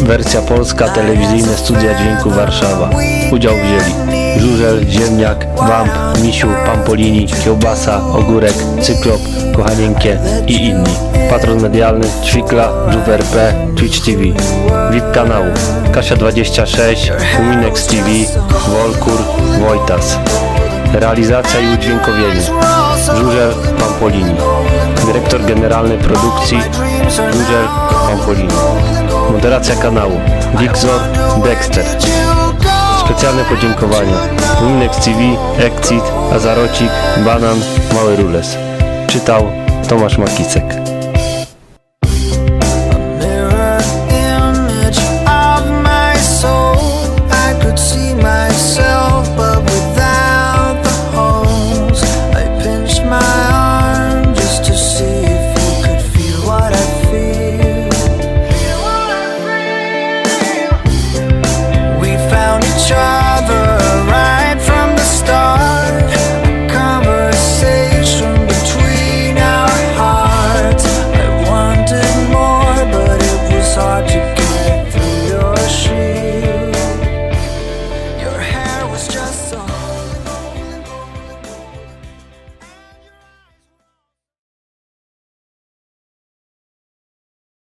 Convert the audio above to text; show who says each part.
Speaker 1: Wersja polska, telewizyjne studia dźwięku Warszawa. Udział wzięli Żurzel, Ziemniak, Wamp, Misiu, Pampolini, Kiełbasa, Ogórek, Cyklop, Kochanieńkie i inni. Patron medialny Ćwikla, Juver P, Twitch TV. VIP kanału Kasia26, Uminex TV, Wolkur, Wojtas. Realizacja i udźwiękowienie Żurzel Pampolini. Dyrektor generalny produkcji Żurzel Pampolini. Moderacja kanału Dixor Dexter. Specjalne podziękowania Uminex TV, Exit, Azarocik, Banan, Mały Rules. Czytał Tomasz Makicek.